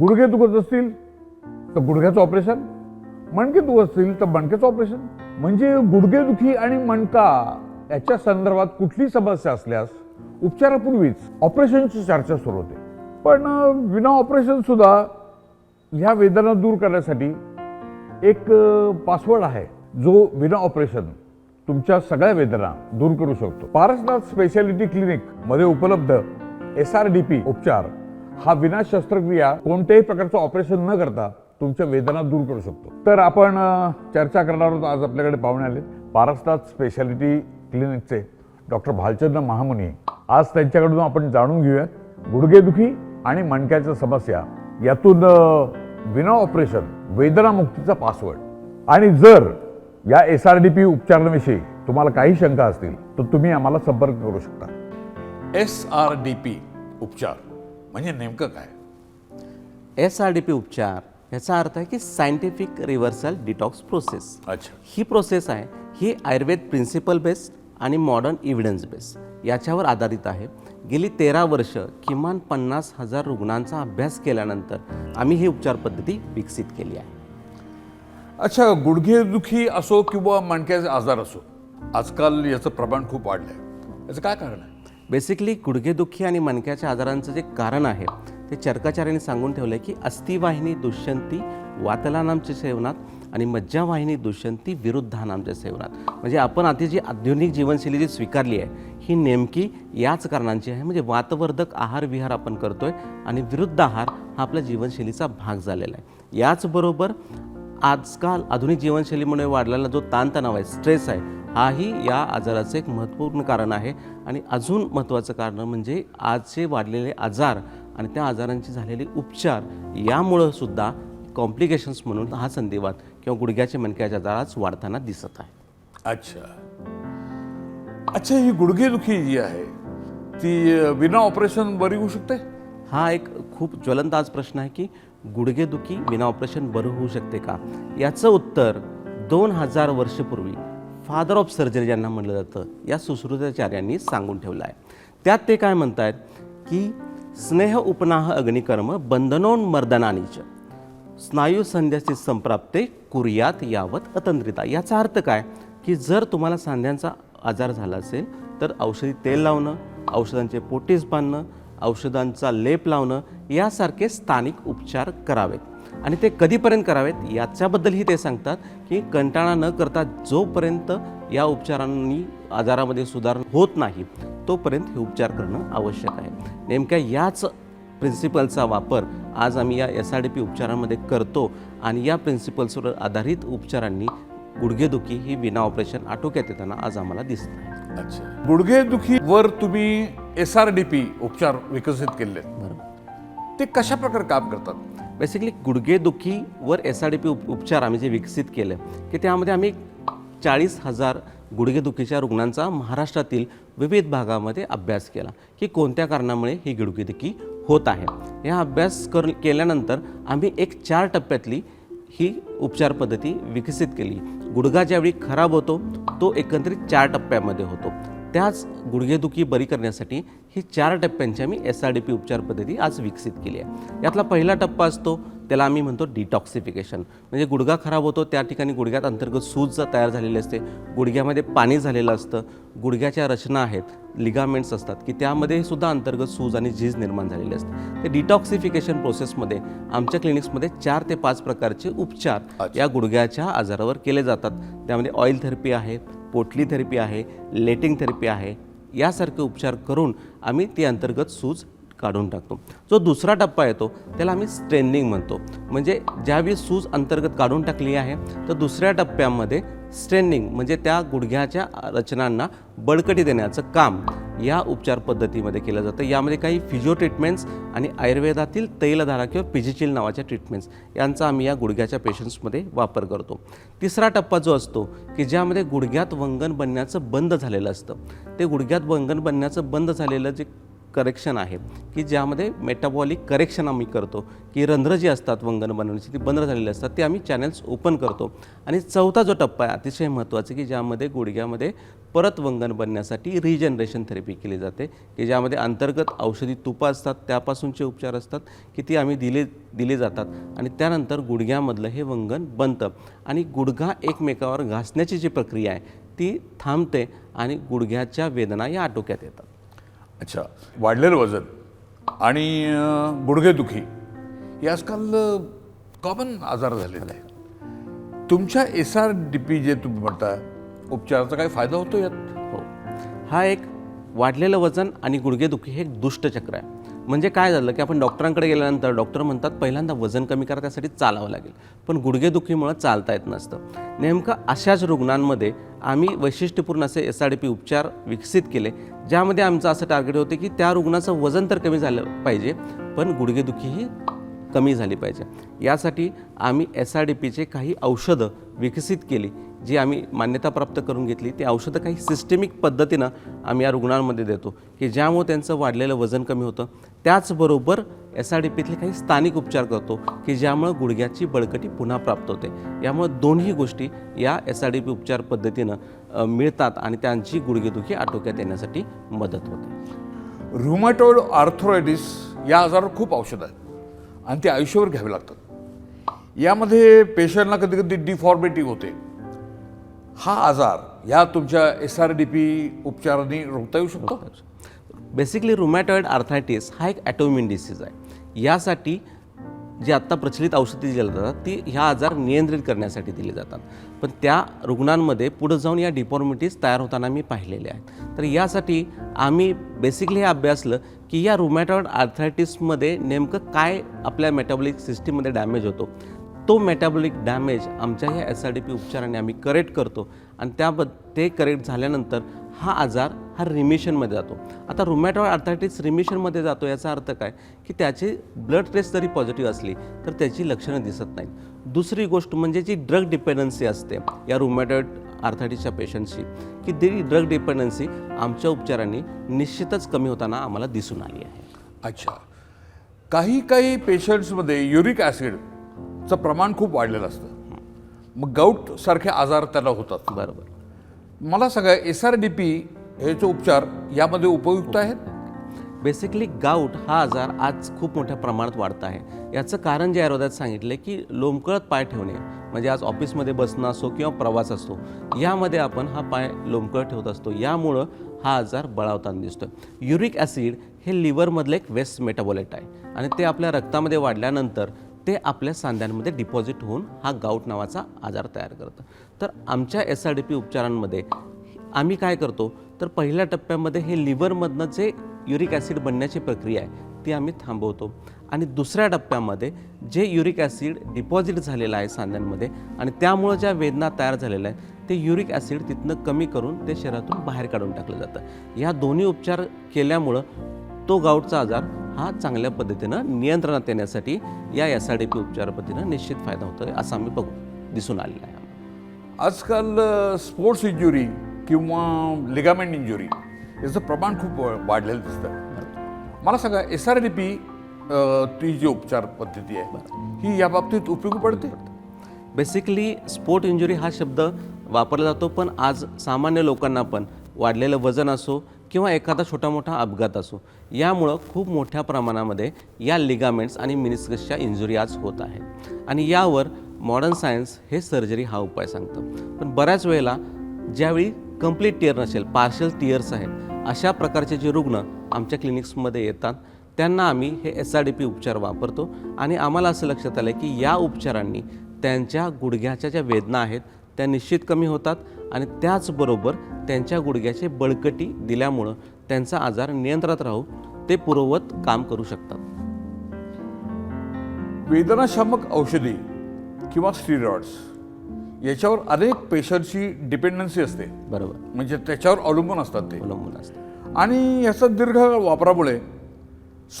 गुडघे दुखत असतील तर गुडघ्याचं ऑपरेशन. मणके दुखत असतील तर मणक्याचं ऑपरेशन. म्हणजे गुडघेदुखी आणि मणका याच्या संदर्भात कुठली समस्या असल्यास उपचारापूर्वीच ऑपरेशनची चर्चा सुरू होते. पण विना ऑपरेशन सुद्धा ह्या वेदना दूर करण्यासाठी एक पासवर्ड आहे जो विना ऑपरेशन तुमच्या सगळ्या वेदना दूर करू शकतो. पारसनाथ स्पेशालिटी क्लिनिकमध्ये उपलब्ध एस आर डी पी उपचार हा विना शस्त्रक्रिया कोणत्याही प्रकारचं ऑपरेशन न करता तुमच्या वेदना दूर करू शकतो. तर आपण चर्चा करणार आहोत. आज आपल्याकडे पाहुणे आले. पारसनाथ स्पेशालिटी क्लिनिकचे डॉक्टर भालचंद्र महामुनी. आज त्यांच्याकडून आपण जाणून घेऊयात. गुडघेदुखी आणि मणक्याच्या समस्या. यातून विना ऑपरेशन वेदनामुक्तीचा पासवर्ड आणि जर या एस आर डी पी उपचारांविषयी तुम्हाला काही शंका असतील तर तुम्ही आम्हाला संपर्क करू शकता. एस आर डी पी उपचार. म्हणजे नेमकं काय? एस आर डी पी उपचार याचा अर्थ आहे की सायंटिफिक रिव्हर्सल डिटॉक्स प्रोसेस अच्छा. ही प्रोसेस आहे ही आयुर्वेद प्रिन्सिपल बेस्ड आणि मॉडर्न इव्हिडन्स बेस्ड याच्यावर आधारित आहे. गेली तेरा वर्ष किमान पन्नास हजार रुग्णांचा अभ्यास केल्यानंतर आम्ही ही उपचार पद्धती विकसित केली आहे. अच्छा गुडघेदुखी असो किंवा मणक्याचे आजार असो आजकाल याचं प्रमाण खूप वाढलं आहे याचं काय कारण आहे? बेसिकली गुडघेदुखी आणि मणक्याच्या आजारांचं जे कारण आहे ते चर्काचार्याने सांगून ठेवलं आहे की अस्थिवाहिनी दुष्यंती वातलानामच्या सेवनात आणि मज्जावाहिनी दुष्यंती विरुद्धानामच्या सेवनात. म्हणजे आपण आधी जी आधुनिक जीवनशैली जी स्वीकारली आहे ही नेमकी याच कारणांची आहे. म्हणजे वातवर्धक आहार विहार आपण करतोय आणि विरुद्ध आहार हा आपल्या जीवनशैलीचा भाग झालेला आहे. याचबरोबर आजकाल आधुनिक जीवनशैलीमुळे वाढलेला जो ताणतणाव आहे स्ट्रेस आहे हाही या आजाराचं एक महत्त्वपूर्ण कारण आहे. आणि अजून महत्त्वाचं कारण म्हणजे आजचे वाढलेले आजार आणि त्या आजारांचे झालेले उपचार यामुळं सुद्धा कॉम्प्लिकेशन्स म्हणून हा संधिवात किंवा गुडघ्याचे मणक्याच्या आजार आज वाढताना दिसत आहे. अच्छा. अच्छा ही गुडघेदुखी जी आहे ती विना ऑपरेशन बरी होऊ शकते? हा एक खूप ज्वलंत आज प्रश्न आहे की गुडघेदुखी विना ऑपरेशन बरं होऊ शकते का? याचं उत्तर दोन हजार वर्षपूर्वी फादर ऑफ सर्जरी ज्यांना म्हटलं जातं या सुश्रुताचार्यांनी सांगून ठेवलं आहे. त्यात ते काय म्हणत आहेत की स्नेह उपनाह अग्निकर्म बंधनोन मर्दनानीच. स्नायू संध्याची संप्राप्ते कुर्यात यावत अतंत्रिता. याचा अर्थ काय? की जर तुम्हाला सांध्यांचा आजार झाला असेल तर औषधी तेल लावणं औषधांचे पोटीस बांधणं औषधांचा लेप लावणं यासारखे स्थानिक उपचार करावेत. आणि ते कधीपर्यंत करावेत याच्याबद्दलही ते सांगतात की कंटाळा न करता जोपर्यंत या उपचारांनी आजारामध्ये सुधारणा होत नाही तोपर्यंत हे उपचार करणं आवश्यक आहे. नेमक्या याच प्रिन्सिपलचा वापर आज आम्ही या एस आर डी पी उपचारांमध्ये करतो आणि या प्रिन्सिपल्सवर आधारित उपचारांनी गुडघेदुखी ही विना ऑपरेशन आटोक्यात येताना आज आम्हाला दिसत अच्छा. गुडघेदुखीवर तुम्ही एस आर डी पी उपचार विकसित केले ते कशा प्रकारे काम करतात? बेसिकली गुडघेदुखीवर एस आर डी पी उप उपचार आम्ही जे विकसित केले की त्यामध्ये आम्ही चाळीस हजार गुडघेदुखीच्या रुग्णांचा महाराष्ट्रातील विविध भागामध्ये अभ्यास केला की कोणत्या कारणामुळे ही गुडघेदुखी होत आहे. या अभ्यास कर केल्यानंतर आम्ही एक चार टप्प्यातली ही उपचार पद्धती विकसित केली. गुडघा ज्यावेळी खराब होतो तो एकंदरीत चार टप्प्यामध्ये होतो. त्याच गुडघेदुखी बरी करण्यासाठी ही चार टप्प्यांची आम्ही एस आर डी पी उपचार पद्धती आज विकसित केली आहे. यातला पहिला टप्पा असतो त्याला आम्ही म्हणतो डिटॉक्सिफिकेशन म्हणजे गुडघा खराब होतो त्या ठिकाणी गुडघ्यात अंतर्गत सूज तयार झालेली असते गुडघ्यामध्ये पाणी झालेलं असतं गुडघ्याच्या रचना आहेत लिगामेंट्स असतात की त्यामध्ये सुद्धा अंतर्गत सूज आणि झीज निर्माण झालेली असते. ते डिटॉक्सिफिकेशन प्रोसेसमध्ये आमच्या क्लिनिक्समध्ये चार ते पाच प्रकारचे उपचार या गुडघ्याच्या आजारावर केले जातात. त्यामध्ये ऑइल थेरपी आहे पोटली थेरपी आहे लेटिंग थेरपी आहे यासारखे उपचार करून आम्ही ती अंतर्गत सूज काढून टाकतो. जो दुसरा टप्पा येतो त्याला आम्ही स्ट्रेनिंग म्हणतो. म्हणजे ज्यावेळी सूज अंतर्गत काढून टाकली आहे तर दुसऱ्या टप्प्यामध्ये स्ट्रेनिंग म्हणजे त्या गुडघ्याच्या रचनांना बळकटी देण्याचं काम या उपचार पद्धतीमध्ये केलं जातं. यामध्ये काही फिजिओ ट्रीटमेंट्स आणि आयुर्वेदातील तैलधारा किंवा पिजिचिल नावाच्या ट्रीटमेंट्स यांचा आम्ही या गुडघ्याच्या पेशंट्समध्ये वापर करतो. तिसरा टप्पा जो असतो की ज्यामध्ये गुडघ्यात वंगण बनण्याचं बंद झालेलं असतं. ते गुडघ्यात वंगण बनण्याचं बंद झालेलं जे करेक्शन आहे की ज्यामध्ये मेटाबॉलिक करेक्शन आम्ही करतो की रंध्र जी असतात वंगण बनवण्याची ती बंद झालेली असतात ते आम्ही चॅनल्स ओपन करतो. आणि चौथा जो टप्पा आहे अतिशय महत्त्वाचा की ज्यामध्ये गुडघ्यामध्ये परत वंगण बनण्यासाठी रिजनरेशन थेरपी केली जाते की ज्यामध्ये अंतर्गत औषधी तुपा असतात त्यापासूनचे उपचार असतात की ती आम्ही दिले दिले जातात. आणि त्यानंतर गुडघ्यामधलं हे वंगण बनतं. आणि गुडघा एकमेकावर घासण्याची जी प्रक्रिया आहे ती थांबते आणि गुडघ्याच्या वेदना या आटोक्यात येतात. अच्छा. वाढलेलं वजन आणि गुडघेदुखी हे आजकाल कॉमन आजार झालेला आहे तुमच्या एस आर डी पी जे तुम्ही म्हणता उपचाराचा काही फायदा होतो यात? हो. हा एक वाढलेलं वजन आणि गुडघेदुखी हे एक दुष्टचक्र आहे. म्हणजे काय झालं की आपण डॉक्टरांकडे गेल्यानंतर डॉक्टर म्हणतात पहिल्यांदा वजन कमी करा त्यासाठी चालावं लागेल. पण गुडघेदुखीमुळं चालता येत नसतं. नेमकं अशाच रुग्णांमध्ये आम्ही वैशिष्ट्यपूर्ण असे एस आर डी पी उपचार विकसित केले ज्यामध्ये आमचं असं टार्गेट होते की त्या रुग्णाचं वजन तर कमी झालं पाहिजे पण गुडघेदुखीही कमी झाली पाहिजे. यासाठी आम्ही एस आर डी पीचे काही औषधं विकसित केली जी आम्ही मान्यता प्राप्त करून घेतली ती औषधं काही सिस्टेमिक पद्धतीनं आम्ही या रुग्णांमध्ये देतो की ज्यामुळे त्यांचं वाढलेलं वजन कमी होतं. त्याचबरोबर एस आर डी पीतले काही स्थानिक उपचार करतो की ज्यामुळं गुडघ्याची बळकटी पुन्हा प्राप्त होते. यामुळं दोन्ही गोष्टी या एस आर डी पी उपचार पद्धतीनं मिळतात आणि त्यांची गुडघेदुखी आटोक्यात येण्यासाठी मदत होते. रुमॅटॉइड आर्थरायटिस या आजारावर खूप औषधं आहेत आणि ते आयुष्यभर घ्यावे लागतात. यामध्ये पेशंटला कधी कधी डिफॉर्मेटी होते. हा आजार या तुमच्या एस आर डी पी उपचारांनी रोखता येऊ शकतो? बेसिकली रुमॅटॉइड आर्थायटिस हा एक ॲटोमिन डिसीज आहे. यासाठी जी आत्ता प्रचलित औषधी दिली जातात ती ह्या आजार नियंत्रित करण्यासाठी दिली जातात. पण त्या रुग्णांमध्ये पुढे जाऊन या डिफॉर्मिटीज तयार होताना मी पाहिलेले आहेत. तर यासाठी आम्ही बेसिकली हे अभ्यासलं की या रुमॅटॉइड आर्थरायटिसमध्ये नेमकं काय आपल्या मेटाबॉलिक सिस्टीममध्ये डॅमेज होतो. तो मेटाबॉलिक डॅमेज आमच्या ह्या एस आर डी पी उपचाराने आम्ही करेक्ट करतो. आणि त्याबद्द ते करेक्ट झाल्यानंतर हा आजार हा रिमिशनमध्ये जातो. आता रुमॅटॉइड अर्थायटिस रिमिशनमध्ये जातो याचा अर्थ काय? की त्याची ब्लड टेस्ट जरी पॉझिटिव्ह असली तर त्याची लक्षणं दिसत नाहीत. दुसरी गोष्ट म्हणजे जी ड्रग डिपेंडन्सी असते या रुमॅटॉइड आर्थायटिसच्या पेशंटची की दिली ड्रग डिपेंडन्सी आमच्या उपचारांनी निश्चितच कमी होताना आम्हाला दिसून आली आहे. अच्छा. काही काही पेशंट्समध्ये युरिक ॲसिड ॲसिडचं प्रमाण खूप वाढलेलं असतं. मग गाऊट सारखे आजार त्याला होतात. बरोबर. मला सांगा एस आर डी पी ह्याचे उपचार यामध्ये उपयुक्त आहेत? बेसिकली गाऊट हा आजार आज खूप मोठ्या प्रमाणात वाढत आहे. याचं कारण जे आयुर्वेदात सांगितलं की लोंबकळत पाय ठेवणे म्हणजे आज ऑफिसमध्ये बसणं असो किंवा प्रवास असतो यामध्ये आपण हा पाय लोंबकळत ठेवत असतो. यामुळं हा आजार बळावताना दिसतो युरिक ॲसिड हे लिव्हरमधलं एक वेस्ट मेटाबॉलाइट आहे. आणि ते आपल्या रक्तामध्ये वाढल्यानंतर ते आपल्या सांध्यांमध्ये डिपॉझिट होऊन हा गाऊट नावाचा आजार तयार करतं. तर आमच्या एस आर डी पी उपचारांमध्ये आम्ही काय करतो तर पहिल्या टप्प्यामध्ये हे लिव्हरमधनं जे युरिक ॲसिड बनण्याची प्रक्रिया आहे ती आम्ही थांबवतो. आणि दुसऱ्या टप्प्यामध्ये जे युरिक ॲसिड डिपॉझिट झालेलं आहे सांध्यांमध्ये आणि त्यामुळं ज्या वेदना तयार झालेल्या आहेत ते युरिक ॲसिड तिथनं कमी करून ते शरीरातून बाहेर काढून टाकलं जातं. या दोन्ही उपचार केल्यामुळं तो गाऊटचा आजार हा चांगल्या पद्धतीनं नियंत्रणात येण्यासाठी या एस आर डी पी उपचार पद्धतीनं निश्चित फायदा होतो असं आम्ही बघू दिसून आलेलं आहे. आजकाल स्पोर्ट्स इंजुरी किंवा लिगामेंट इंजुरी याचं प्रमाण खूप वाढलेलं दिसतं मला सांगा एस आर डी पी ती जी उपचार पद्धती आहे ही या बाबतीत उपयोगी पडते? बेसिकली स्पोर्ट इंजुरी हा शब्द वापरला जातो पण आज सामान्य लोकांना पण वाढलेलं वजन असो किंवा एखादा छोटा मोठा अपघात असो यामुळं खूप मोठ्या प्रमाणामध्ये या लिगामेंट्स आणि मिनिस्कसच्या इंजुरी आज होत आहेत आणि यावर मॉडर्न सायन्स हे सर्जरी हा उपाय सांगतं. पण बऱ्याच वेळेला ज्यावेळी कंप्लीट टिअर नसेल पार्शल टिअर्स आहेत अशा प्रकारचे जे रुग्ण आमच्या क्लिनिक्समध्ये येतात त्यांना आम्ही हे एस आर डी पी उपचार वापरतो. आणि आम्हाला असं लक्षात आलं की या उपचारांनी त्यांच्या गुडघ्याच्या ज्या वेदना आहेत त्या निश्चित कमी होतात. आणि त्याचबरोबर त्यांच्या गुडघ्याचे बळकटी दिल्यामुळं त्यांचा आजार नियंत्रणात राहू ते पूर्ववत काम करू शकतात. वेदनाशामक औषधी किंवा स्टिरॉइड्स याच्यावर अनेक पेशंटची डिपेंडन्सी असते. बरोबर. म्हणजे त्याच्यावर अवलंबून असतात ते. अवलंबून असतं. आणि याचा दीर्घकाळ वापरामुळे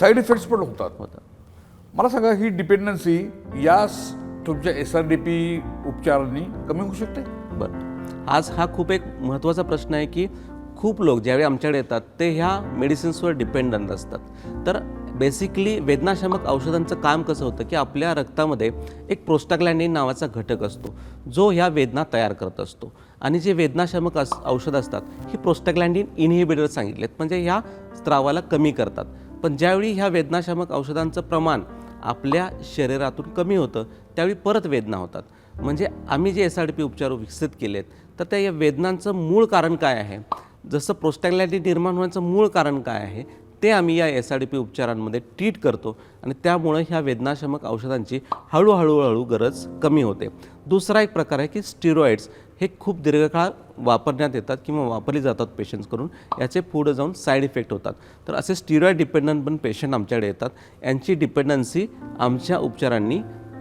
साईड इफेक्ट्स पण होतात. होतं मला सांगा ही डिपेंडन्सी या तुमच्या एस आर डी पी उपचारांनी कमी होऊ शकते? बरं. आज हा खूप एक महत्त्वाचा प्रश्न आहे की खूप लोक ज्यावेळी आमच्याकडे येतात ते ह्या मेडिसिन्सवर डिपेंडंट असतात. तर बेसिकली वेदनाशामक औषधांचं काम कसं होतं की आपल्या रक्तामध्ये एक प्रोस्टाग्लँडिन नावाचा घटक असतो जो ह्या वेदना तयार करत असतो. आणि जे वेदनाशामक अस औषधं असतात ही प्रोस्टाग्लॅन्डिन इनहिबिटर सांगितलेत. म्हणजे ह्या स्त्रावाला कमी करतात. पण ज्यावेळी ह्या वेदनाशामक औषधांचं प्रमाण आपल्या शरीरातून कमी होतं त्यावेळी परत वेदना होतात. म्हणजे आम्ही जे एस आर पी उपचार विकसित केलेत तर त्या या वेदनांचं मूळ कारण काय आहे? जसं प्रोस्टॅग्लॅटी निर्माण होण्याचं मूळ कारण काय आहे ते आम्ही या एस आर डी पी उपचारांमध्ये ट्रीट करतो आणि त्यामुळं ह्या वेदनाशमक औषधांची हळूहळू गरज कमी होते. दुसरा एक प्रकार आहे की स्टिरॉइड्स हे खूप दीर्घकाळ वापरण्यात येतात किंवा वापरली जातात पेशंट्स करून याचे पुढे जाऊन साईड इफेक्ट होतात. तर असे स्टिरॉइड डिपेंडंट पण पेशंट आमच्याकडे येतात. यांची डिपेंडन्सी आमच्या उपचारांनी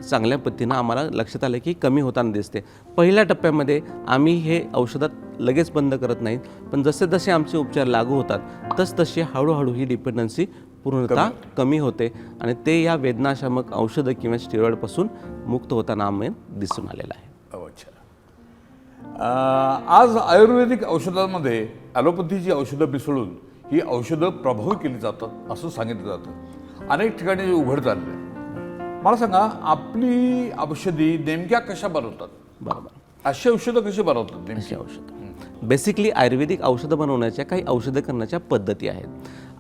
चांगल्या पद्धतीनं आम्हाला लक्षात आलं की कमी होताना दिसते. पहिल्या टप्प्यामध्ये आम्ही हे औषधात लगेच बंद करत नाहीत. पण जसे जसे आमचे उपचार लागू होतात तस तशी हळूहळू ही डिपेंडन्सी पूर्णतः कमी. होते आणि ते या वेदनाशामक औषधं किंवा स्टिरॉइडपासून मुक्त होताना आम्ही दिसून आलेलं आहे. आज आयुर्वेदिक औषधांमध्ये ॲलोपॅथीची औषधं मिसळून ही औषधं प्रभावी केली जातात असं सांगितलं जातं. अनेक ठिकाणी उघड चाललं आहे. मला सांगा आपली औषधी नेमक्या कशा बनवतात? बरोबर. अशी औषधं कशी बनवतात नेमकी? अशी औषधं. बेसिकली आयुर्वेदिक औषधं बनवण्याच्या काही औषधं करण्याच्या पद्धती आहेत.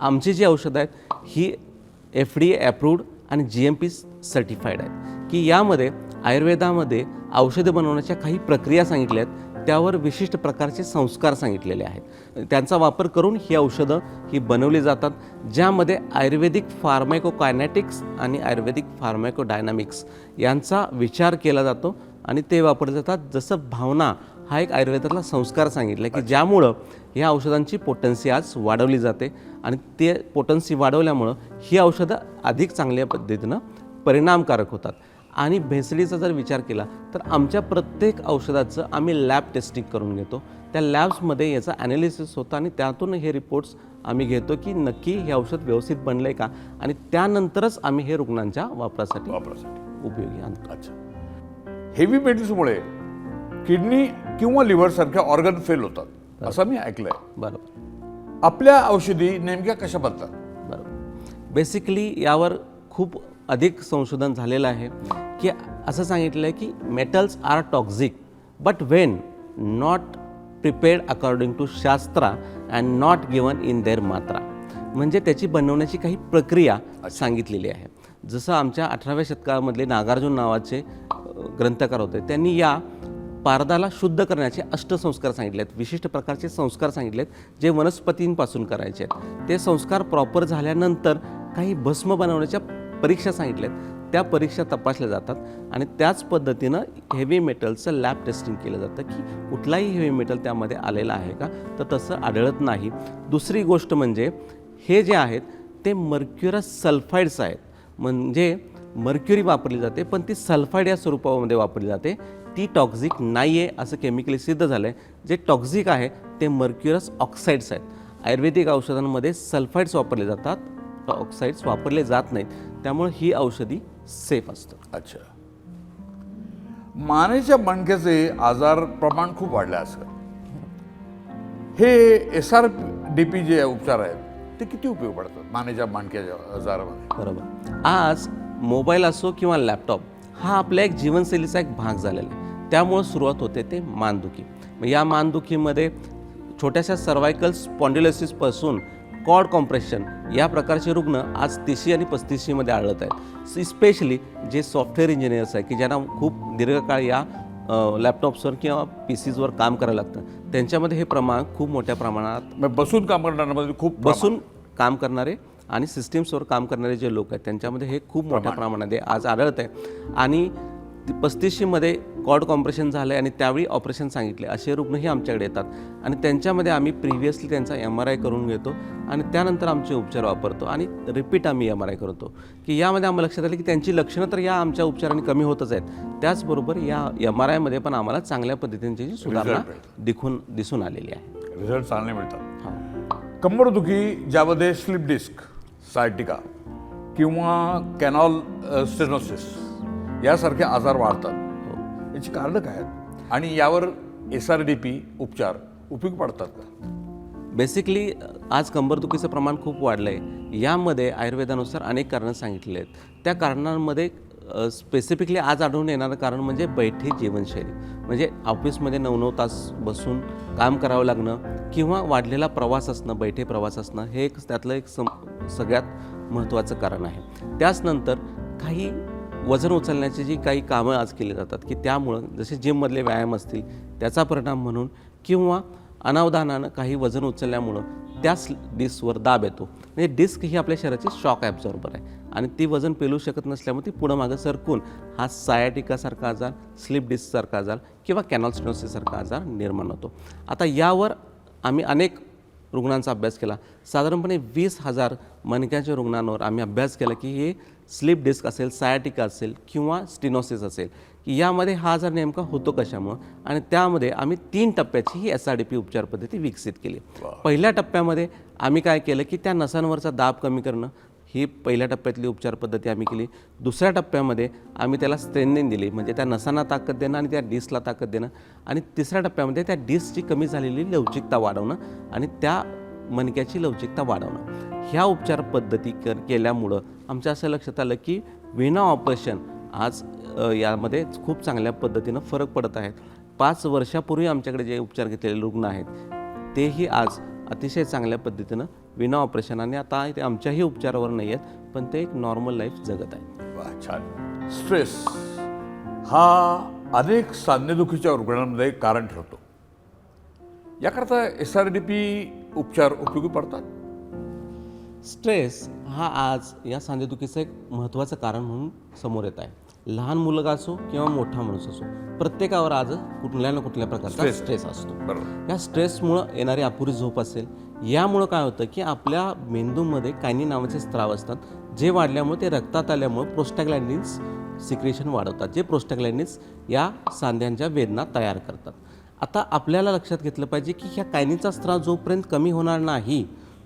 आमची जी औषधं आहेत ही एफ डी ए अप्रूव्ड आणि जी एम पी सर्टिफाईड आहेत. की यामध्ये आयुर्वेदामध्ये औषधे बनवण्याच्या काही प्रक्रिया सांगितल्या आहेत. त्यावर विशिष्ट प्रकारचे संस्कार सांगितलेले आहेत. त्यांचा वापर करून ही औषधं ही बनवली जातात ज्यामध्ये आयुर्वेदिक फार्मॅकोकायनॅटिक्स आणि आयुर्वेदिक फार्मॅकोडायनामिक्स यांचा विचार केला जातो आणि ते वापरले जातात. जसं भावना हा एक आयुर्वेदातला संस्कार सांगितला की ज्यामुळं ह्या औषधांची पोटन्सी आज वाढवली जाते आणि ते पोटन्सी वाढवल्यामुळं ही औषधं अधिक चांगल्या पद्धतीनं परिणामकारक होतात. आणि भेसळीचा जर विचार केला तर आमच्या प्रत्येक औषधाचं आम्ही लॅब टेस्टिंग करून घेतो. त्या लॅब्समध्ये याचं ॲनालिसिस होतं आणि त्यातून हे रिपोर्ट्स आम्ही घेतो की नक्की हे औषध व्यवस्थित बनलं आहे का? आणि त्यानंतरच आम्ही हे रुग्णांच्या वापरासाठी वापरासाठी. उपयोगी आणतो. अच्छा. हेवी मेटल्समुळे किडनी किंवा लिव्हर सारख्या ऑर्गन फेल होतात असं मी ऐकलंय. बरोबर. आपल्या औषधी नेमक्या कशा बनतात? बरोबर. बेसिकली यावर खूप अधिक संशोधन झालेलं आहे की असं सांगितलं आहे की metals are toxic but when not prepared according to shastra and not given in their matra म्हणजे त्याची बनवण्याची काही प्रक्रिया सांगितलेली आहे. जसं आमच्या अठराव्या शतकामधले नागार्जुन नावाचे ग्रंथकार होते त्यांनी या पारदाला शुद्ध करण्याचे अष्टसंस्कार सांगितले आहेत विशिष्ट प्रकारचे संस्कार सांगितले आहेत जे वनस्पतींपासून करायचे आहेत. ते संस्कार प्रॉपर झाल्यानंतर काही भस्म बनवण्याच्या परीक्षा सांगितल्या आहेत त्या परीक्षा तपासल्या जातात आणि त्याच पद्धतीनं हेवी मेटलचं लॅब टेस्टिंग केलं जातं की कुठलाही हेवी मेटल त्यामध्ये आलेलं आहे का? तर तसं आढळत नाही. दुसरी गोष्ट म्हणजे हे जे आहेत ते मर्क्युरस सल्फाईड्स आहेत. म्हणजे मर्क्युरी वापरली जाते पण ती सल्फाईड या स्वरूपामध्ये वापरली जाते. ती टॉक्झिक नाही आहे असं केमिकली सिद्ध झालं आहे जे टॉक्झिक आहे ते मर्क्युरस ऑक्साईड्स आहेत. आयुर्वेदिक औषधांमध्ये सल्फाईड्स वापरले जातात ऑक्साईड्स वापरले जात नाहीत. त्यामुळे ही औषधी सेफ असतात अच्छा. मानेच्या मणक्याचे आजार प्रमाण खूप वाढले आजकाल. हे एस आर डी पी जे उपचार आहेत ते किती उपयोग पडतात मानेच्या मणक्याच्या आजारामध्ये? बरोबर. आज मोबाईल असो किंवा लॅपटॉप हा आपल्या एक जीवनशैलीचा एक भाग झालेला आहे. त्यामुळं सुरुवात होते ते मानदुखी. या मानदुखीमध्ये छोट्याशा सर्वायकल स्पॉन्डिलोसिसपासून कॉड कॉम्प्रेशन या प्रकारचे रुग्ण आज तिशी आणि पस्तीशीमध्ये आढळत आहेत. इस्पेशली जे सॉफ्टवेअर इंजिनियर्स आहे की ज्यांना खूप दीर्घकाळ या लॅपटॉप्सवर किंवा पी सीजवर काम करायला लागतं त्यांच्यामध्ये हे प्रमाण खूप मोठ्या प्रमाणात बसून काम करणाऱ्यांमध्ये खूप बसून काम करणारे आणि सिस्टीम्सवर काम करणारे जे लोक आहेत त्यांच्यामध्ये हे खूप मोठ्या प्रमाणामध्ये आज आढळत आहे. आणि पस्तीसशीमध्ये कॉड कॉम्प्रेशन झालं आहे आणि त्यावेळी ऑपरेशन सांगितले. असे रुग्णही आमच्याकडे येतात. आणि त्यांच्यामध्ये आम्ही प्रिव्हियसली त्यांचा एम आर आय करून घेतो आणि त्यानंतर आमचे उपचार वापरतो. आणि रिपीट आम्ही एम आर आय करतो. की यामध्ये आम्हाला लक्षात आलं की त्यांची लक्षणं तर या आमच्या उपचारांनी कमी होतच आहेत. त्याचबरोबर या एम आर आयमध्ये पण आम्हाला चांगल्या पद्धतीची सुधारणा दिखून दिसून आलेली आहे. रिझल्ट चांगले मिळतात. कंबरदुखी ज्यामध्ये स्लिप डिस्क सायटिका किंवा कॅनॉल स्टेनोसिस यासारखे आजार वाढतात. याची कारणं काय आहेत? आणि यावर एस आर डी पी उपचार उपयोग पडतात का? बेसिकली आज कंबरदुखीचं प्रमाण खूप वाढलं आहे यामध्ये आयुर्वेदानुसार अनेक कारणं सांगितलेली आहेत. त्या कारणांमध्ये स्पेसिफिकली आज आढळून येणारं कारण म्हणजे बैठी जीवनशैली. म्हणजे ऑफिसमध्ये नऊ नऊ तास बसून काम करावं लागणं किंवा वाढलेला प्रवास असणं बैठे प्रवास असणं हे एक त्यातलं एक सम सगळ्यात महत्त्वाचं कारण आहे. त्याचनंतर काही वजन उचलण्याची जी काही कामं आज केली जातात की त्यामुळं जसे जिममधले व्यायाम असतील त्याचा परिणाम म्हणून किंवा अनावधानानं काही वजन उचलल्यामुळं त्याच डिस्कवर दाब येतो. म्हणजे डिस्क ही आपल्या शरीराची शॉक ॲब्झॉर्बर आहे आणि ती वजन पेलू शकत नसल्यामुळे ती पुढं मागं सरकून हा सायाटिकासारखा आजार स्लिप डिस्कसारखा आजार किंवा कॅनॉलस्टोसिससारखा आजार निर्माण होतो. आता यावर आम्ही अनेक रुग्णांचा अभ्यास केला. साधारणपणे वीस हजार मणक्याच्या रुग्णांवर आम्ही अभ्यास केला की हे स्लिप डिस्क असेल सायाटिका असेल किंवा स्टिनोसिस असेल की यामध्ये हा आजार नेमका होतो कशामुळं? आणि त्यामध्ये आम्ही तीन टप्प्याची ही एस आर डी पी उपचार पद्धती विकसित केली. पहिल्या टप्प्यामध्ये आम्ही काय केलं की त्या नसांवरचा दाब कमी करणं ही पहिल्या टप्प्यातली उपचार पद्धती आम्ही केली. दुसऱ्या टप्प्यामध्ये आम्ही त्याला स्ट्रेनिंग दिली म्हणजे त्या नसांना ताकद देणं आणि त्या डिस्कला ताकद देणं. आणि तिसऱ्या टप्प्यामध्ये त्या डिस्कची कमी झालेली लवचिकता वाढवणं आणि त्या मणक्याची लवचिकता वाढवणं. ह्या उपचार पद्धती कर केल्यामुळं आमच्या असं लक्षात आलं की विना ऑपरेशन आज यामध्ये खूप चांगल्या पद्धतीनं फरक पडत आहेत. पाच वर्षापूर्वी आमच्याकडे जे उपचार घेतलेले रुग्ण आहेत तेही आज अतिशय चांगल्या पद्धतीनं विना ऑपरेशन आणि आता ते आमच्याही उपचारावर नाही आहेत पण ते एक नॉर्मल लाईफ जगत आहे छान. स्ट्रेस हा अनेक सांधेदुखीच्या रुग्णांमध्ये कारण ठरतो. याकरता एस आर डी पी उपचार उपयोगी पडतात? स्ट्रेस हा आज या सांधेदुखीचं एक महत्त्वाचं कारण म्हणून समोर येत आहे. लहान मुलगा असो किंवा मोठा माणूस असो प्रत्येकावर आज कुठल्या ना कुठल्या प्रकारचा. स्ट्रेस असतो. बरोबर. या स्ट्रेसमुळं येणारी अपुरी झोप असेल यामुळं काय होतं की आपल्या मेंदूमध्ये कायनी नावाचे स्त्राव असतात जे वाढल्यामुळे ते रक्तात आल्यामुळं प्रोस्टॅग्लॅन्डिन्स सिक्रेशन वाढवतात जे प्रोस्टॅग्लॅन्डिन्स या सांध्यांच्या वेदना तयार करतात. आता आपल्याला लक्षात घेतलं पाहिजे की ह्या कायनीचा स्त्राव जोपर्यंत कमी होणार नाही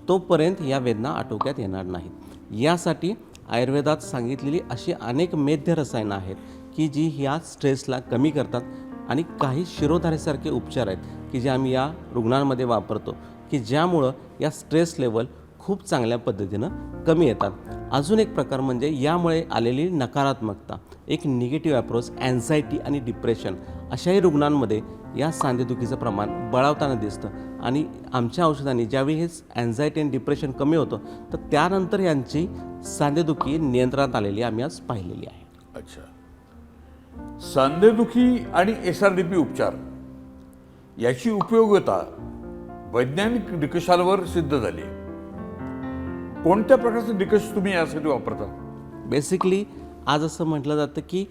तोपर्यंत या वेदना आटोक्यात येणार नाहीत. यासाठी आयुर्वेदात सांगितलेली अशी अनेक मेद्य रसायनं आहेत की जी ह्या स्ट्रेसला कमी करतात आणि काही शिरोधारेसारखे उपचार आहेत की जे आम्ही या रुग्णांमध्ये वापरतो की ज्यामुळं या स्ट्रेस लेवल खूप चांगल्या पद्धतीनं कमी येतात. अजून एक प्रकार म्हणजे यामुळे आलेली नकारात्मकता एक निगेटिव्ह अप्रोच अँझायटी आणि डिप्रेशन अशाही रुग्णांमध्ये या सांधेदुखीचं प्रमाण बळावताना दिसतं. आणि आमच्या औषधांनी ज्यावेळी हे अँझायटी आणि डिप्रेशन कमी होतं तर त्यानंतर यांची सांधेदुखी नियंत्रणात आलेली आम्ही आज पाहिलेली आहे. अच्छा. सांधेदुखी आणि एस आर डी पी उपचार याची उपयोगिता वैज्ञानिक निकषांवर सिद्ध झाली कोणत्या प्रकारचे निकष तुम्ही यासाठी वापरता? बेसिकली आज असं म्हटलं जातं की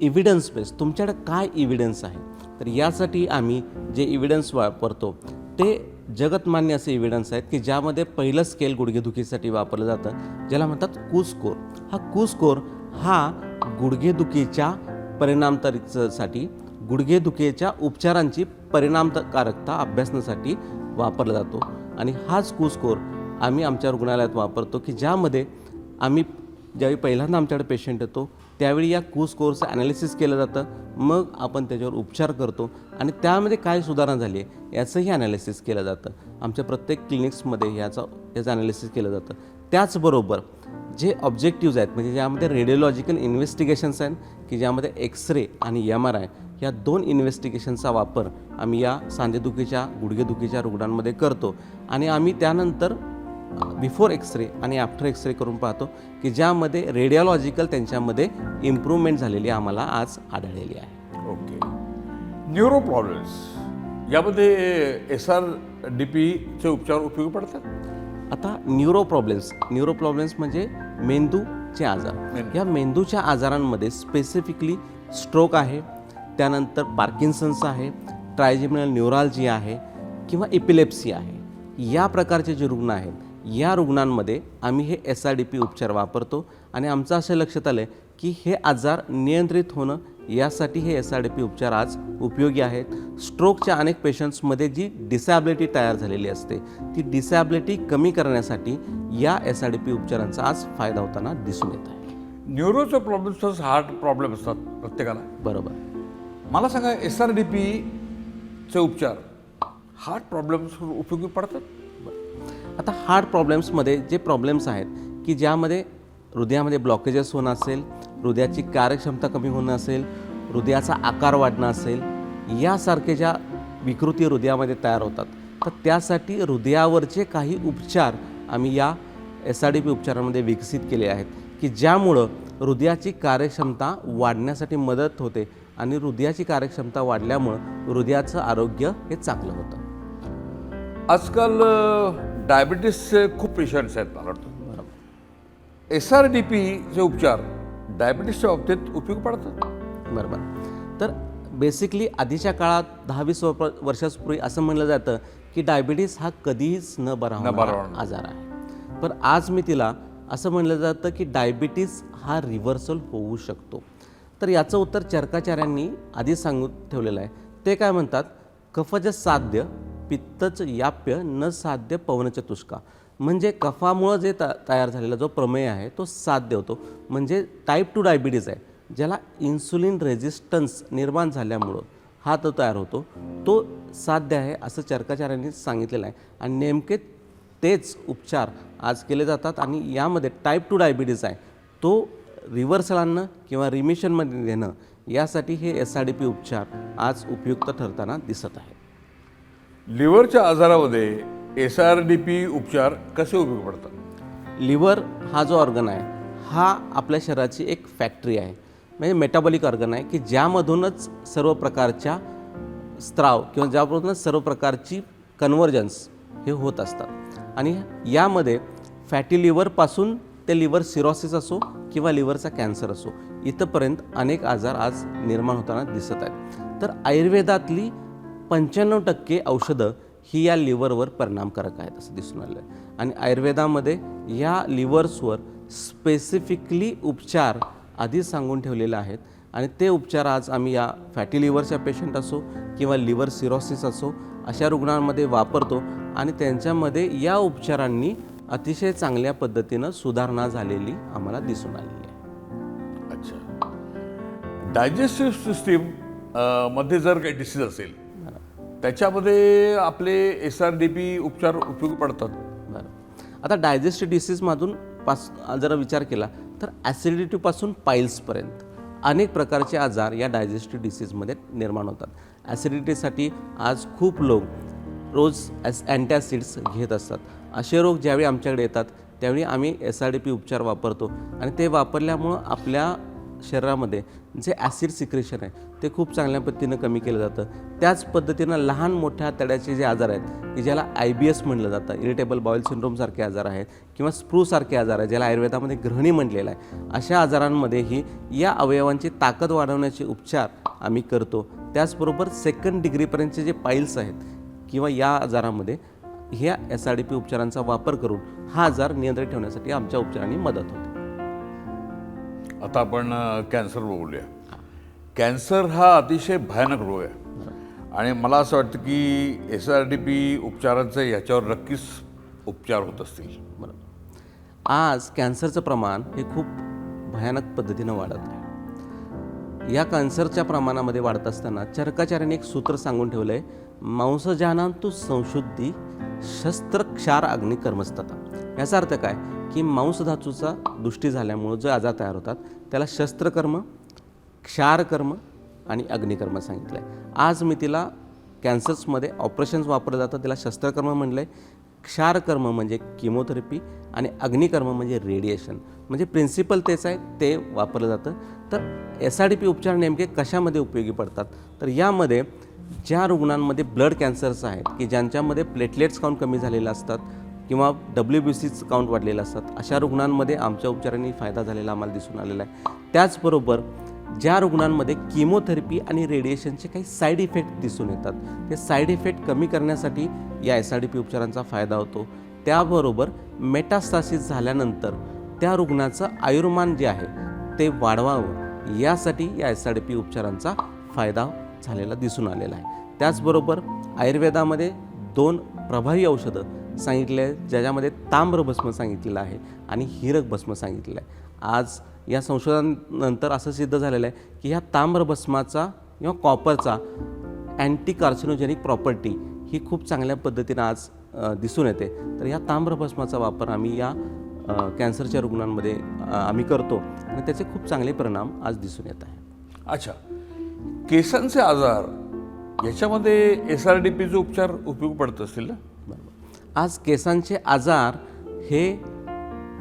इव्हिडन्स बेस तुमच्याकडे काय इव्हिडन्स आहे? तर यासाठी आम्ही जे इव्हिडन्स वापरतो ते जगतमान्य असे इव्हिडन्स आहेत की ज्यामध्ये पहिलं स्केल गुडघेदुखीसाठी वापरलं जातं ज्याला म्हणतात कुस्कोर हा कुस्कोर हा गुडघेदुखीच्या परिणामतारीसाठी गुडघेदुखीच्या उपचारांची परिणामकारकता अभ्यासण्यासाठी वापरला जातो. आणि हाच कुस्कोर आम्ही आमच्या रुग्णालयात वापरतो की ज्यामध्ये आम्ही ज्यावेळी पहिल्यांदा आमच्याकडे पेशंट येतो त्यावेळी या कू स्कोअरचं ॲनालिसिस केलं जातं. मग आपण त्याच्यावर उपचार करतो. आणि त्यामध्ये काय सुधारणा झाली आहे याचंही ॲनालिसिस केलं जातं. आमच्या प्रत्येक क्लिनिक्समध्ये याचा याचं ॲनालिसिस केलं जातं. त्याचबरोबर जे ऑब्जेक्टिव्ज आहेत म्हणजे ज्यामध्ये रेडिओलॉजिकल इन्व्हेस्टिगेशन्स आहेत की ज्यामध्ये एक्सरे आणि एम आर आय या दोन इन्व्हेस्टिगेशनचा वापर आम्ही या सांधेदुखीच्या गुडघेदुखीच्या रुग्णांमध्ये करतो. आणि आम्ही त्यानंतर बिफोर एक्सरे आणि आफ्टर एक्सरे करून पाहतो की ज्यामध्ये रेडिओलॉजिकल त्यांच्यामध्ये इम्प्रूव्हमेंट झालेली आम्हाला आज आढळलेली आहे. ओके. न्यूरो प्रॉब्लेम्स यामध्ये एस आर डी पीचे उपचार उपयोगी पडतात? आता न्यूरो प्रॉब्लेम्स न्यूरो प्रॉब्लेम्स म्हणजे मेंदूचे आजार. या मेंदूच्या आजारांमध्ये स्पेसिफिकली स्ट्रोक आहे त्यानंतर पार्किन्सन्स आहे ट्रायजिमिनल न्यूरॉलजी आहे किंवा इपिलेप्सी आहे. या प्रकारचे जे रुग्ण आहेत या रुग्णांमध्ये आम्ही हे एस आर डी पी उपचार वापरतो आणि आमचं असं लक्षात आलं आहे की हे आजार नियंत्रित होणं यासाठी हे एस आर डी पी उपचार आज उपयोगी आहेत. स्ट्रोकच्या अनेक पेशंट्समध्ये जी डिसॅबिलिटी तयार झालेली असते ती डिसॅबिलिटी कमी करण्यासाठी या एस आर डी पी उपचारांचा आज फायदा होताना दिसून येत आहे. न्यूरोचे प्रॉब्लेम्स हार्ट प्रॉब्लेम असतात प्रत्येकाला. बरोबर. मला सांगा एस आर डी पीचे उपचार हार्ट प्रॉब्लेम्स उपयोगी पडतात? आता हार्ट प्रॉब्लेम्समध्ये जे प्रॉब्लेम्स आहेत की ज्यामध्ये हृदयामध्ये ब्लॉकेजेस होणं असेल हृदयाची कार्यक्षमता कमी होणं असेल हृदयाचा आकार वाढणं असेल यासारखे ज्या विकृती हृदयामध्ये तयार होतात तर त्यासाठी हृदयावरचे काही उपचार आम्ही या एस आर डी पी उपचारांमध्ये विकसित केले आहेत की ज्यामुळं हृदयाची कार्यक्षमता वाढण्यासाठी मदत होते आणि हृदयाची कार्यक्षमता वाढल्यामुळं हृदयाचं आरोग्य हे चांगलं होतं. आजकाल डायबिटीसचे खूप पेशंट्स आहेत मला वाटतं. एस आर डी पीचे उपचार डायबिटीसच्या बाबतीत उपयोग पडतात? बरोबर. तर बेसिकली आधीच्या काळात दहा वीस वर- वर्षापूर्वी असं म्हणलं जातं की डायबिटीस हा कधीच न बरा. आजार आहे. पण आज मी तिला असं म्हणलं जातं की डायबिटीस हा रिव्हर्सल होऊ शकतो. तर याचं उत्तर चरकाचार्यांनी आधीच सांगून ठेवलेलं आहे. ते काय म्हणतात? कफज साध्य पित्तच याप्य न साध्य पवनचतुष्का म्हणजे कफामुळं जे त तयार झालेला जो प्रमेय आहे तो साध्य होतो. म्हणजे टाईप टू डायबिटीज आहे ज्याला इन्सुलिन रेझिस्टन्स निर्माण झाल्यामुळं हा तो तयार होतो. तो साध्य आहे असं चर्काचार्यांनी सांगितलेलं आहे. आणि नेमके तेच उपचार आज केले जातात आणि यामध्ये टाईप टू डायबिटीज आहे तो रिव्हर्सल आणणं किंवा रिमिशनमध्ये नेणं यासाठी हे एस आर डी पी उपचार आज उपयुक्त ठरताना दिसत आहे. लिव्हरच्या आजारामध्ये एस आर डी पी उपचार कसे उपयोग पडतात? लिव्हर हा जो ऑर्गन आहे हा आपल्या शरीराची एक फॅक्टरी आहे. म्हणजे मेटाबॉलिक ऑर्गन आहे की ज्यामधूनच सर्व प्रकारच्या स्त्राव किंवा ज्यामधूनच सर्व प्रकारची कन्व्हर्जन्स हे होत असतात. आणि यामध्ये फॅटी लिव्हरपासून ते लिव्हर सिरॉसिस असो किंवा लिव्हरचा कॅन्सर असो इथंपर्यंत अनेक आजार आज निर्माण होताना दिसत आहेत. तर आयुर्वेदातली पंच्याण्णव टक्के औषधं ही या लिव्हरवर परिणामकारक आहेत असं दिसून आलं आहे आणि आयुर्वेदामध्ये या लिव्हर्सवर स्पेसिफिकली उपचार आधीच सांगून ठेवलेले आहेत. आणि ते उपचार आज आम्ही या फॅटी लिव्हरच्या पेशंट असो किंवा लिव्हर सिरोसिस असो अशा रुग्णांमध्ये वापरतो. आणि त्यांच्यामध्ये या उपचारांनी अतिशय चांगल्या पद्धतीनं सुधारणा झालेली आम्हाला दिसून आलेली आहे. अच्छा. डायजेस्टिव्ह सिस्टीममध्ये जर काही डिसीज असेल त्याच्यामध्ये आपले एस आर डी पी उपचार उपयोगी पडतात. बरं. आता डायजेस्टिव्ह डिसीजमधून पास जर विचार केला तर ॲसिडिटीपासून पाईल्सपर्यंत अनेक प्रकारचे आजार या डायजेस्टिव्ह डिसीजमध्ये निर्माण होतात. ॲसिडिटीसाठी आज खूप लोक रोज ॲस अँटॅसिड्स घेत असतात. असे रोग ज्यावेळी आमच्याकडे येतात त्यावेळी आम्ही एस आर डी पी उपचार वापरतो आणि ते वापरल्यामुळं आपल्या शरीरामध्ये जे ॲसिड सिक्रेशन आहे ते खूप चांगल्या पद्धतीनं कमी केलं जातं. त्याच पद्धतीनं लहान मोठ्या तड्याचे जे आजार आहेत की ज्याला आय बी एस म्हटलं जातं इरिटेबल बॉईल सिंड्रोमसारखे आजार आहेत किंवा स्प्रूसारखे आजार आहेत ज्याला आयुर्वेदामध्ये ग्रहणी म्हटलेलं आहे अशा आजारांमध्येही या अवयवांची ताकद वाढवण्याचे उपचार आम्ही करतो. त्याचबरोबर सेकंड डिग्रीपर्यंतचे जे पाईल्स आहेत किंवा या आजारामध्ये ह्या एस आर डी पी उपचारांचा वापर करून हा आजार नियंत्रित ठेवण्यासाठी आमच्या उपचारांनी मदत होते. आता आपण कॅन्सर बघूया. कॅन्सर हा अतिशय भयानक रोग आहे. आणि मला असं वाटतं की एस आर डी पी उपचारांचे याच्यावर नक्कीच उपचार होत असतील. बरोबर. आज कॅन्सरचं प्रमाण हे खूप भयानक पद्धतीनं वाढत आहे. या कॅन्सरच्या प्रमाणामध्ये वाढत असताना चरकाचार्याने एक सूत्र सांगून ठेवलं आहे मांसजानांतू संशुद्धी शस्त्र क्षार अग्नी याचा अर्थ काय? की मांसधातूचा दृष्टी झाल्यामुळं जे आजार तयार होतात त्याला शस्त्रकर्म क्षारकर्म आणि अग्निकर्म सांगितलं आहे आज मी तिला कॅन्सर्समध्ये ऑपरेशन्स वापरलं जातं त्याला शस्त्रकर्म म्हणलं आहे क्षारकर्म म्हणजे किमोथेरपी आणि अग्निकर्म म्हणजे रेडिएशन. म्हणजे प्रिन्सिपल तेच आहे ते वापरलं जातं. तर एस आर डी पी उपचार नेमके कशामध्ये उपयोगी पडतात? तर यामध्ये ज्या रुग्णांमध्ये ब्लड कॅन्सर्स आहेत की ज्यांच्यामध्ये प्लेटलेट्स काउंट कमी झालेले असतात किंवा डब्ल्यू बी सीच काउंट वाढलेलं असतात अशा रुग्णांमध्ये आमच्या उपचारांनी फायदा झालेला आम्हाला दिसून आलेला आहे. त्याचबरोबर ज्या रुग्णांमध्ये किमोथेरपी आणि रेडिएशनचे काही साईड इफेक्ट दिसून येतात ते साईड इफेक्ट कमी करण्यासाठी या एस आर डी पी उपचारांचा फायदा होतो. त्याबरोबर मेटास्टासिस झाल्यानंतर त्या रुग्णाचं आयुर्मान जे आहे ते वाढवावं यासाठी या एस आर डी पी उपचारांचा फायदा झालेला दिसून आलेला आहे. त्याचबरोबर आयुर्वेदामध्ये दोन प्रभावी औषधं सांगितले आहेत ज्याच्यामध्ये ताम्रभस्म सांगितलेलं आहे आणि हिरक भस्म सांगितलेलं आहे. आज या संशोधनानंतर असं सिद्ध झालेलं आहे की ह्या ताम्रभस्माचा किंवा कॉपरचा अँटी कार्सिनोजेनिक प्रॉपर्टी ही खूप चांगल्या पद्धतीनं आज दिसून येते. तर या ताम्रभस्माचा वापर आम्ही या कॅन्सरच्या रुग्णांमध्ये आम्ही करतो आणि त्याचे खूप चांगले परिणाम आज दिसून येत आहे अच्छा. केसांचे आजार याच्यामध्ये एस आर डी पीचे उपचार उपयोग पडत असतील ना? बरोबर. आज केसांचे आजार हे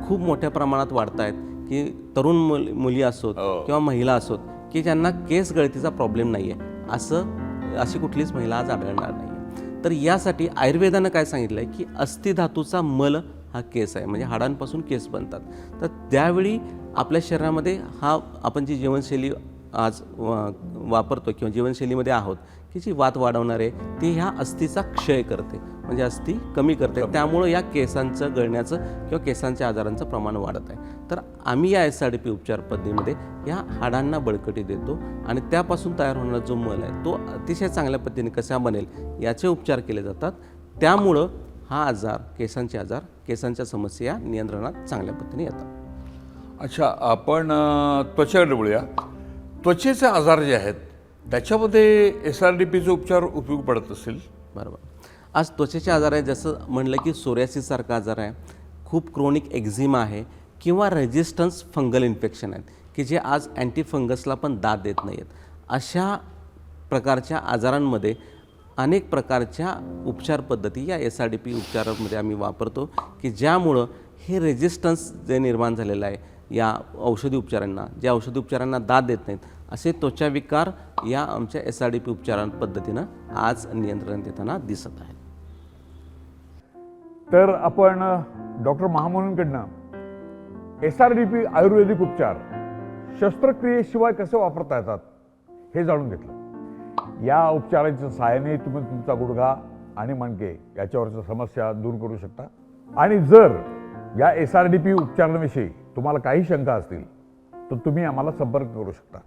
खूप मोठ्या प्रमाणात वाढत आहेत की तरुण मुल मुली असोत किंवा महिला असोत की ज्यांना केस गळतीचा प्रॉब्लेम नाही आहे असं अशी कुठलीच महिला आज आढळणार नाही तर यासाठी आयुर्वेदानं काय सांगितलं आहे की अस्थिधातूचा मल हा केस आहे म्हणजे हाडांपासून केस बनतात. तर त्यावेळी आपल्या शरीरामध्ये हा आपण जी जीवनशैली आज वापरतो किंवा जीवनशैलीमध्ये आहोत की जी वात वाढवणार आहे ती ह्या अस्थीचा क्षय करते. म्हणजे अस्थी कमी करते. त्यामुळं या केसांचं गळण्याचं किंवा केसांच्या आजारांचं प्रमाण वाढत आहे. तर आम्ही या एस आर डी पी उपचार पद्धतीमध्ये या हाडांना बळकटी देतो आणि त्यापासून तयार होणारा जो मल आहे तो अतिशय चांगल्या पद्धतीने कसा बनेल याचे उपचार केले जातात. त्यामुळं हा आजार केसांचे आजार केसांच्या समस्या नियंत्रणात चांगल्या पद्धतीने येतात. अच्छा आपण त्वचेकडे बोलूया त्वचेचे आजार जे आहेत त्याच्यामध्ये एस आर डी पीचे उपचार उपयोग पडत असतील बरोबर. आज त्वचेचे आजार आहे जसं म्हणलं की सोरियासिससारखा आजार आहे खूप क्रोनिक एक्झिमा आहे किंवा रेजिस्टन्स फंगल इन्फेक्शन आहेत की जे आज अँटी फंगसला पण दाद देत नाही आहेत अशा प्रकारच्या आजारांमध्ये अनेक प्रकारच्या उपचार पद्धती या एस आर डी पी उपचारामध्ये आम्ही वापरतो की ज्यामुळं हे रेजिस्टन्स जे निर्माण झालेलं आहे या औषधी उपचारांना ज्या औषधी उपचारांना दाद देत नाहीत असे त्वचा विकार या आमच्या एस आर डी पी उपचारां पद्धतीनं आज नियंत्रण देताना दिसत आहे तर आपण doctor महामोनींकडनं S R D P Ayurvedic उपचार शस्त्रक्रियेशिवाय कसे वापरता येतात हे जाणून घेतलं. या उपचारांच्या सहाय्याने तुम्ही तुमचा गुडघा आणि मणके याच्यावरच्या समस्या दूर करू शकता. आणि जर या एस आर डी पी उपचारांविषयी तुम्हाला काही शंका असतील तर तुम्ही आम्हाला संपर्क करू शकता.